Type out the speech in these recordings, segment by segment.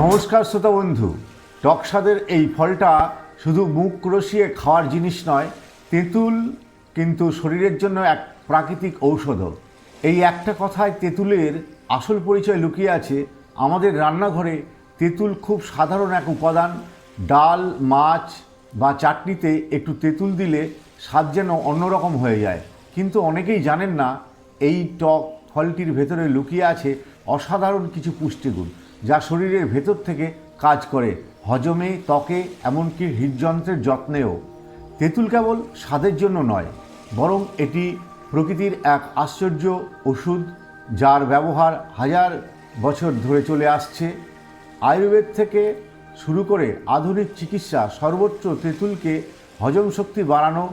নমস্কার শ্রোতা বন্ধু। টকস্বাদের এই ফলটা শুধু মুখ রসিয়ে খাওয়ার জিনিস নয়, তেঁতুল কিন্তু শরীরের জন্য এক প্রাকৃতিক ঔষধও। এই একটা কথায় তেঁতুলের আসল পরিচয় লুকিয়ে আছে আমাদের রান্নাঘরে। তেঁতুল খুব সাধারণ এক উপাদান। ডাল, মাছ বা চাটনিতে একটু তেঁতুল দিলে স্বাদ যেন অন্যরকম হয়ে যায়। কিন্তু অনেকেই জানেন না, এই টক ফলটির ভেতরে লুকিয়ে আছে অসাধারণ কিছু পুষ্টিগুণ। যা শরীরের ভেতর থেকে কাজ করে। হজমে, ত্বকে, এমনকি হৃদযন্ত্রের যত্নেও। তেঁতুল কেবল স্বাদের জন্য নয়, বরং এটি প্রকৃতির এক আশ্চর্য ওষুধ যার ব্যবহার হাজার বছর ধরে চলে আসছে। আয়ুর্বেদ থেকে শুরু করে আধুনিক চিকিৎসা সর্বোচ্চ তেঁতুলকে হজম শক্তি বাড়ানো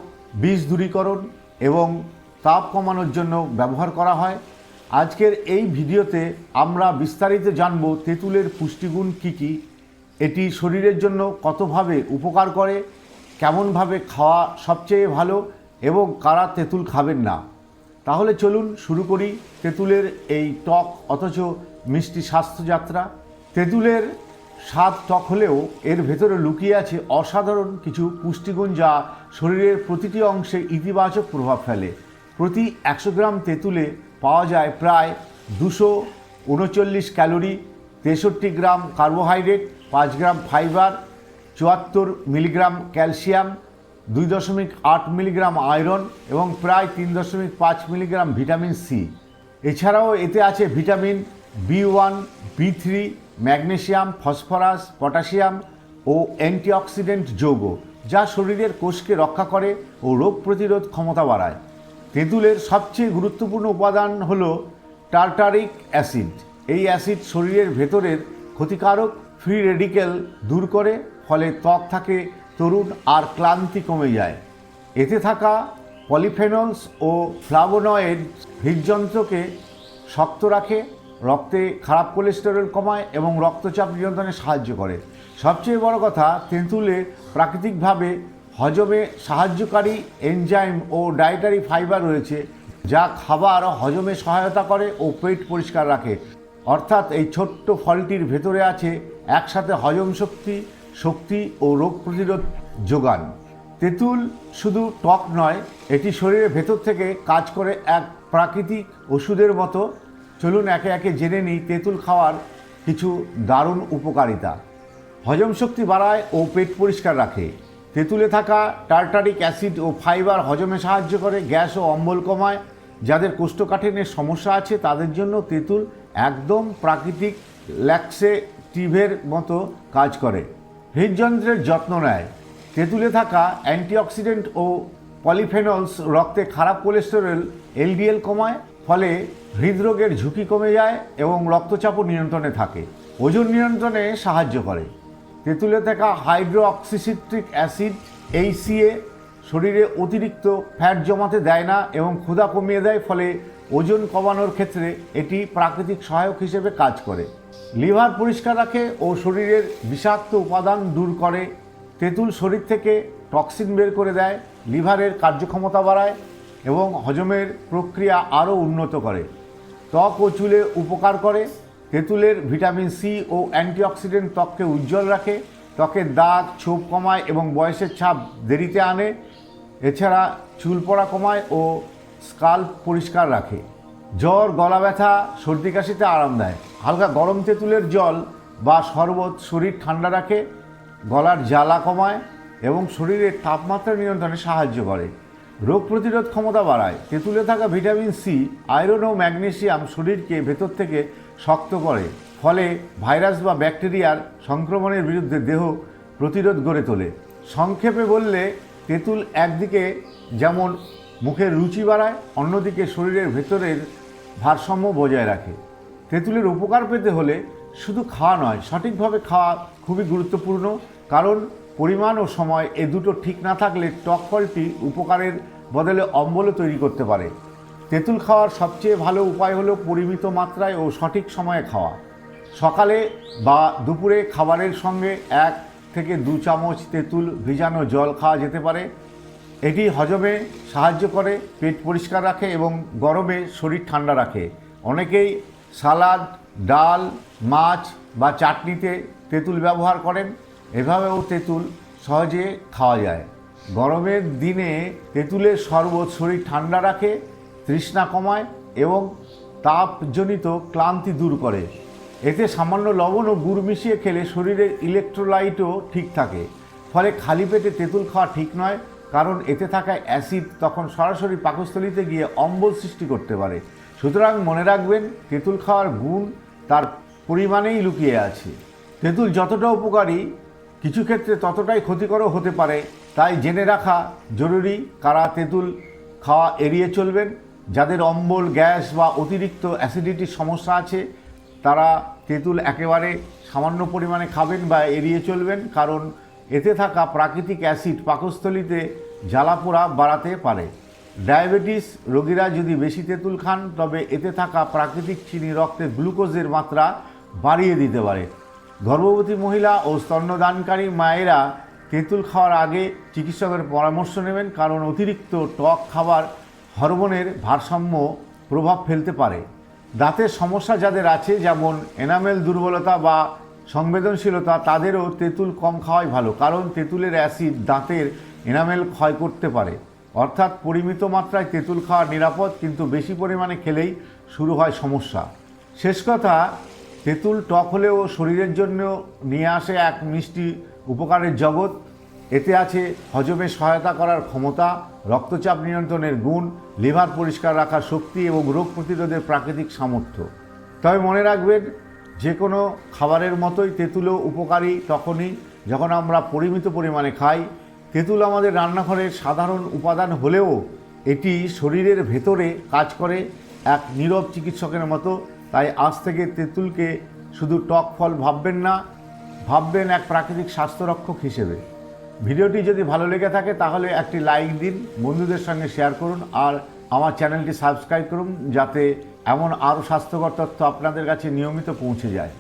বিষ দূরীকরণ এবং তাপ কমানোর জন্য ব্যবহার করা হয়। আজকের এই ভিডিওতে আমরা বিস্তারিত জানব তেঁতুলের পুষ্টিগুণ কী কী, এটি শরীরের জন্য কতভাবে উপকার করে, কেমনভাবে খাওয়া সবচেয়ে ভালো, এবং কারা তেঁতুল খাবেন না। তাহলে চলুন শুরু করি তেঁতুলের এই টক, অথচ মিষ্টি স্বাস্থ্যযাত্রা। তেঁতুলের স্বাদ টক হলেও এর ভেতরে লুকিয়ে আছে অসাধারণ কিছু পুষ্টিগুণ যা শরীরের প্রতিটি অংশে ইতিবাচক প্রভাব ফেলে। প্রতি একশো গ্রাম তেঁতুলে পাওয়া যায় প্রায় দুশো উনচল্লিশ ক্যালোরি, তেষট্টি গ্রাম কার্বোহাইড্রেট, পাঁচ গ্রাম ফাইবার, চুয়াত্তর মিলিগ্রাম ক্যালসিয়াম, দুই দশমিক আট মিলিগ্রাম আয়রন এবং প্রায় তিন দশমিক পাঁচ মিলিগ্রাম ভিটামিন সি। এছাড়াও এতে আছে vitamin B one, B three, magnesium, phosphorus, potassium ও অ্যান্টিঅক্সিডেন্ট যৌগ, যা শরীরের কোষকে রক্ষা করে ও রোগ প্রতিরোধ ক্ষমতা বাড়ায়। তেঁতুলের সবচেয়ে গুরুত্বপূর্ণ উপাদান হল টার্টারিক অ্যাসিড। এই অ্যাসিড শরীরের ভেতরের ক্ষতিকারক ফ্রি রেডিক্যাল দূর করে, ফলে ত্বক থাকে তরুণ আর ক্লান্তি কমে যায়। এতে থাকা পলিফেনলস ও ফ্লাভোনয়েড হৃদযন্ত্রকে শক্ত রাখে, রক্তে খারাপ কোলেস্টেরল কমায় এবং রক্তচাপ নিয়ন্ত্রণে সাহায্য করে। সবচেয়ে বড় কথা তেঁতুলে প্রাকৃতিকভাবে হজমে সাহায্যকারী এনজাইম ও ডায়েটারি ফাইবার রয়েছে, যা খাবার হজমে সহায়তা করে ও পেট পরিষ্কার রাখে। অর্থাৎ এই ছোট্ট ফলটির ভেতরে আছে একসাথে হজম শক্তি শক্তি ও রোগ প্রতিরোধ যোগান। তেঁতুল শুধু টক নয়, এটি শরীরের ভেতর থেকে কাজ করে এক প্রাকৃতিক ওষুধের মতো। চলুন একে একে জেনে নিই তেঁতুল খাওয়ার কিছু দারুণ উপকারিতা। হজম শক্তি বাড়ায় ও পেট পরিষ্কার রাখে। তেঁতুলে থাকা টার্টারিক অ্যাসিড ও ফাইবার হজমে সাহায্য করে, গ্যাস ও অম্বল কমায়। যাদের কোষ্ঠকাঠিন্যের সমস্যা আছে, তাদের জন্য তেঁতুল একদম প্রাকৃতিক ল্যাক্সেটিভের মতো কাজ করে। হৃদযন্ত্রের যত্ন নেয়। তেঁতুলে থাকা অ্যান্টিঅক্সিডেন্ট ও পলিফেনলস রক্তে খারাপ কোলেস্টেরল, এলডিএল কমায়, ফলে হৃদরোগের ঝুঁকি কমে যায় এবং রক্তচাপও নিয়ন্ত্রণে থাকে। ওজন নিয়ন্ত্রণে সাহায্য করে। তেঁতুলে থাকা হাইড্রোঅক্সিসিট্রিক অ্যাসিড এইসিএ শরীরে অতিরিক্ত ফ্যাট জমাতে দেয় না এবং ক্ষুধা কমিয়ে দেয়, ফলে ওজন কমানোর ক্ষেত্রে এটি প্রাকৃতিক সহায়ক হিসেবে কাজ করে। লিভার পরিষ্কার রাখে ও শরীরের বিষাক্ত উপাদান দূর করে। তেঁতুল শরীর থেকে টক্সিন বের করে দেয়, লিভারের কার্যক্ষমতা বাড়ায় এবং হজমের প্রক্রিয়া আরও উন্নত করে। ত্বক ও চুলে উপকার করে। তেঁতুলের ভিটামিন সি ও অ্যান্টিঅক্সিডেন্ট ত্বককে উজ্জ্বল রাখে ত্বকের দাগ, ছোপ কমায় এবং বয়সের ছাপ দেরিতে আনে। এছাড়া চুল পড়া কমায় ও স্কাল্প পরিষ্কার রাখে। জ্বর, গলা ব্যথা, সর্দি কাশিতে আরাম দেয়। হালকা গরম তেঁতুলের জল বা শরবত শরীর ঠান্ডা রাখে, গলার জ্বালা কমায় এবং শরীরের তাপমাত্রা নিয়ন্ত্রণে সাহায্য করে। রোগ প্রতিরোধ ক্ষমতা বাড়ায়। তেঁতুলে থাকা ভিটামিন সি, আয়রন ও ম্যাগনেসিয়াম শরীরকে ভেতর থেকে শক্ত করে। ফলে ভাইরাস বা ব্যাকটেরিয়ার সংক্রমণের বিরুদ্ধে দেহ প্রতিরোধ গড়ে তোলে। সংক্ষেপে বললে, তেঁতুল একদিকে যেমন মুখের রুচি বাড়ায়, অন্যদিকে শরীরের ভেতরের ভারসাম্য বজায় রাখে। তেঁতুলের উপকার পেতে হলে শুধু খাওয়া নয়, সঠিকভাবে খাওয়া খুবই গুরুত্বপূর্ণ, কারণ পরিমাণ ও সময় এ দুটো ঠিক না থাকলে টক ফলটি উপকারের বদলে অম্বলও তৈরি করতে পারে। তেঁতুল খাওয়ার সবচেয়ে ভালো উপায় হলো পরিমিত মাত্রায় ও সঠিক সময়ে খাওয়া। সকালে বা দুপুরে খাবারের সঙ্গে এক থেকে দু চামচ তেঁতুল ভিজানো জল খাওয়া যেতে পারে। এটি হজমে সাহায্য করে, পেট পরিষ্কার রাখে এবং গরমে শরীর ঠান্ডা রাখে। অনেকেই সালাদ, ডাল, মাছ বা চাটনিতে তেঁতুল ব্যবহার করেন। এভাবেও তেঁতুল সহজে খাওয়া যায়। গরমের দিনে তেঁতুলের শরবত শরীর ঠান্ডা রাখে তৃষ্ণা কমায় এবং তাপজনিত ক্লান্তি দূর করে। এতে সামান্য লবণ ও গুড় মিশিয়ে খেলে শরীরের ইলেকট্রোলাইটও ঠিক থাকে। ফলে খালি পেটে তেঁতুল খাওয়া ঠিক নয়, কারণ এতে থাকা অ্যাসিড তখন সরাসরি পাকস্থলিতে গিয়ে অম্বল সৃষ্টি করতে পারে। সুতরাং মনে রাখবেন, তেঁতুল খাওয়ার গুণ তার পরিমাণেই লুকিয়ে আছে। তেঁতুল যতটা উপকারী, কিছু ক্ষেত্রে ততটাই ক্ষতিকরও হতে পারে। তাই জেনে রাখা জরুরি কারা তেঁতুল খাওয়া এড়িয়ে চলবেন। যাদের অম্বল, গ্যাস বা অতিরিক্ত অ্যাসিডিটির সমস্যা আছে, তারা তেঁতুল একেবারে সামান্য পরিমাণে খাবেন বা এড়িয়ে চলবেন, কারণ এতে থাকা প্রাকৃতিক অ্যাসিড পাকস্থলিতে জ্বালাপোড়া বাড়াতে পারে। ডায়াবেটিস রোগীরা যদি বেশি তেঁতুল খান, তবে এতে থাকা প্রাকৃতিক চিনি রক্তে গ্লুকোজের মাত্রা বাড়িয়ে দিতে পারে। গর্ভবতী মহিলা ও স্তন্যদানকারী মায়েরা তেঁতুল খাওয়ার আগে চিকিৎসকের পরামর্শ নেবেন, কারণ অতিরিক্ত টক খাবার হরমোনের ভারসাম্য প্রভাব ফেলতে পারে। দাঁতের সমস্যা যাদের আছে, যেমন এনামেল দুর্বলতা বা সংবেদনশীলতা, তাদেরও তেঁতুল কম খাওয়াই ভালো, কারণ তেঁতুলের অ্যাসিড দাঁতের এনামেল ক্ষয় করতে পারে। অর্থাৎ পরিমিত মাত্রায় তেঁতুল খাওয়া নিরাপদ, কিন্তু বেশি পরিমাণে খেলেই শুরু হয় সমস্যা। শেষ কথা, তেঁতুল টক হলেও শরীরের জন্য নিয়ে আসে এক মিষ্টি উপকারের জগৎ। এতে আছে হজমে সহায়তা করার ক্ষমতা, রক্তচাপ নিয়ন্ত্রণের গুণ, লিভার পরিষ্কার রাখার শক্তি এবং রোগ প্রতিরোধের প্রাকৃতিক সামর্থ্য। তবে মনে রাখবেন যে কোনো খাবারের মতোই তেঁতুলও উপকারী তখনই যখন আমরা পরিমিত পরিমাণে খাই। তেঁতুল আমাদের রান্নাঘরের সাধারণ উপাদান হলেও এটি শরীরের ভেতরে কাজ করে এক নীরব চিকিৎসকের মতো। তাই আজ থেকে তেঁতুলকে শুধু টক ফল ভাববেন না, ভাববেন এক প্রাকৃতিক স্বাস্থ্যরক্ষক হিসেবে। ভিডিওটি যদি ভালো লেগে থাকে, তাহলে একটি লাইক দিন, বন্ধুদের সঙ্গে শেয়ার করুন, আর আমার চ্যানেলটি সাবস্ক্রাইব করুন, যাতে এমন আরও স্বাস্থ্যকর তথ্য আপনাদের কাছে নিয়মিত পৌঁছে যায়।